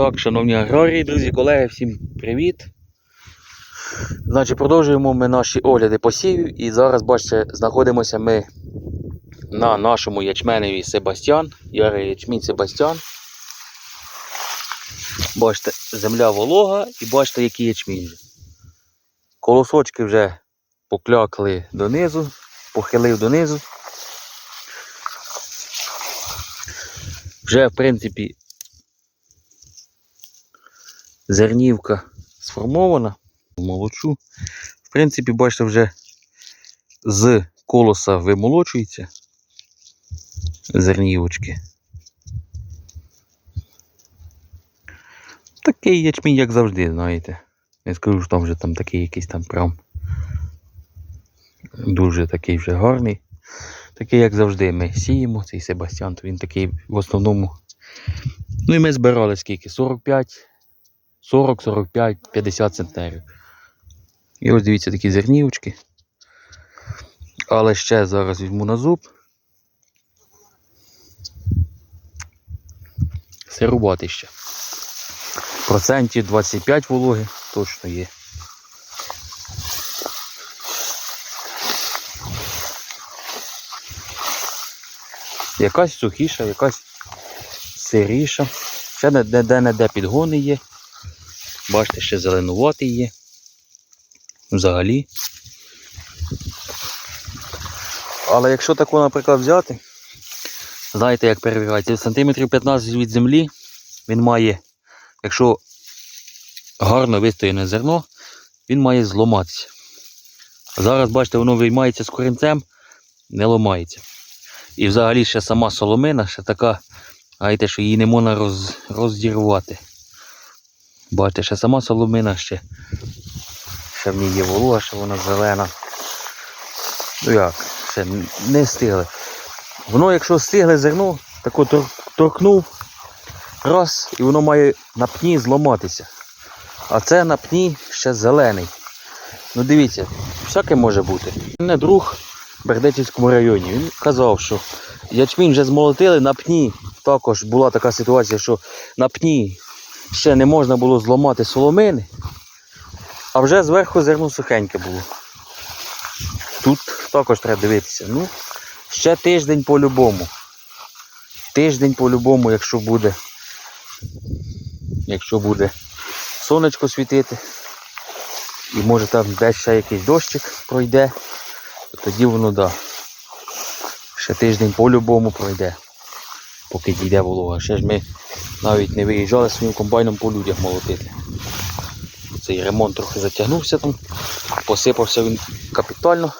Так, шановні аграрії, друзі, колеги, всім привіт. Значить, продовжуємо ми наші огляди посівів і зараз, бачите, знаходимося ми на нашому ячменеві Себастьян. Ярий ячмінь Себастьян. Бачите, земля волога і бачите, який ячмінь. Колосочки вже поклякли донизу, похилив донизу. Вже, в принципі, зернівка сформована, молочу. В принципі, бачите, вже з колоса вимолочується зернівочки. Такий ячмінь, як завжди, знаєте. Не скажу, що там вже там такий якийсь там прям дуже такий вже гарний. Такий, як завжди, ми сіємо цей Себастьян, то він такий в основному. Ну і ми збирали скільки? 45, 40, 45, 50 центнерів. І ось дивіться такі зернівочки. Але ще зараз візьму на зуб. Сирувати ще. Процентів 25 вологи точно є. Якась сухіша, якась сиріша. Ще не- де, де, не де підгони є. Бачите, ще зеленуватий є. Взагалі. Але якщо таку, наприклад, взяти, знаєте, як перевіряється, сантиметрів 15 від землі він має, якщо гарно вистояне зерно, він має зламатися. Зараз, бачите, воно виймається з корінцем, не ламається. І взагалі ще сама соломина, ще така, знаєте, що її не можна роз, роздірвати. Бачите, ще сама соломина ще. Ще в ній є волога, ще вона зелена. Ну як, ще не стигле. Воно, якщо стигле зерно, тако тор- торкнув раз, і воно має на пні зламатися. А це на пні ще зелений. Ну дивіться, всяке може бути. У мене друг в Бердечівському районі. Він казав, що ячмінь вже змолотили на пні. Також була така ситуація, що на пні ще не можна було зламати соломини, а вже зверху зерно сухеньке було. Тут також треба дивитися. Ну, ще тиждень по-любому. Тиждень по-любому, якщо буде. Якщо буде сонечко світити. І може там десь ще якийсь дощик пройде, то тоді воно да. Ще тиждень по-любому пройде, поки дійде волога. Ще ж ми навіть не виїжджали своїм комбайном по людях молотити. Цей ремонт трохи затягнувся там, посипався він капітально,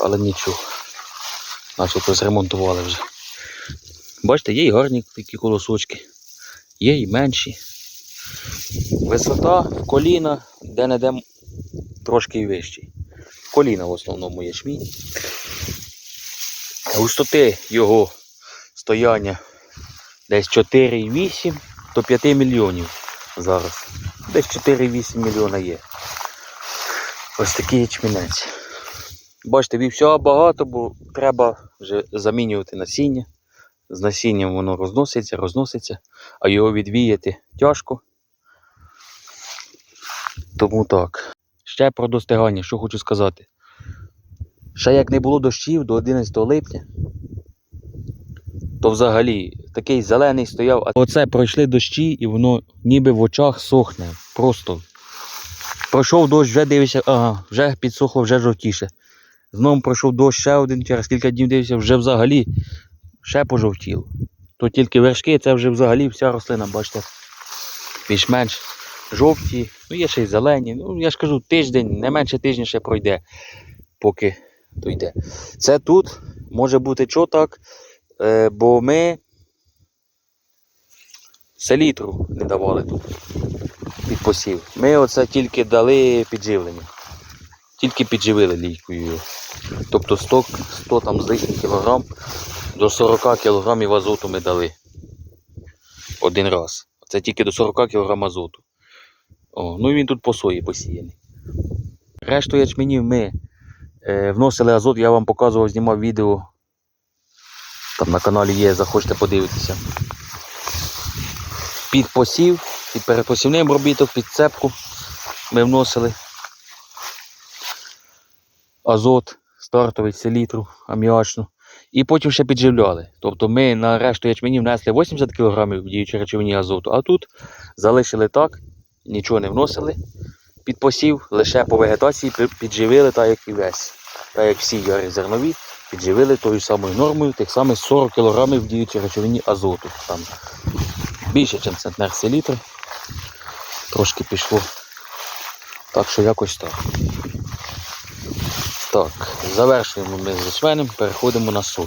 але нічого. Начебто зремонтували вже. Бачите, є і гарні такі колосочки, є і менші. Висота коліна, де-не-де трошки вищий. Коліна в основному ячмінь. Густоти його стояння десь 4,8 до 5 мільйонів зараз. Десь 4,8 мільйона є. Ось такий ячмінець. Бачите, вівся багато, бо треба вже замінювати насіння. З насінням воно розноситься, розноситься, а його відвіяти тяжко. Тому так. Ще про достигання, що хочу сказати. Ще як не було дощів до 11 липня, то взагалі такий зелений стояв, а оце пройшли дощі і воно ніби в очах сохне. Просто. Пройшов дощ, вже дивишся, ага, вже підсохло, вже жовтіше. Знову пройшов дощ ще один, через кілька днів дивився, вже взагалі ще пожовтіло. То тільки вершки, це вже взагалі вся рослина, бачите, більш-менш жовті, ну є ще й зелені. Ну, я ж кажу, тиждень, не менше тижня ще пройде, поки дойде. Це тут може бути що е, бо ми селітру не давали тут під посів. Ми оце тільки дали підживлення. Тільки підживили лійкою. Тобто 100, 100 там з лишнім кілограм до 40 кілограмів азоту ми дали. Один раз. Це тільки до 40 кг азоту. О, ну і він тут по сої посіяний. Решту ячменів ми е, вносили азот, я вам показував, знімав відео. Там на каналі є, захочете подивитися. Під посів, під перепосівним робіток, під цепку ми вносили азот, стартовий селітру, аміачну. І потім ще підживляли. Тобто ми на решту ячмені внесли 80 кг в діючій речовині азоту, а тут залишили так, нічого не вносили під посів, лише по вегетації підживили так, як і весь. Так як всі яри зернові, підживили тою самою нормою, тих самих 40 кг в діючій речовині азоту. Там більше, ніж центнер селітри. Трошки пішло. Так що якось так. Так, завершуємо ми з ячменем, переходимо на соль.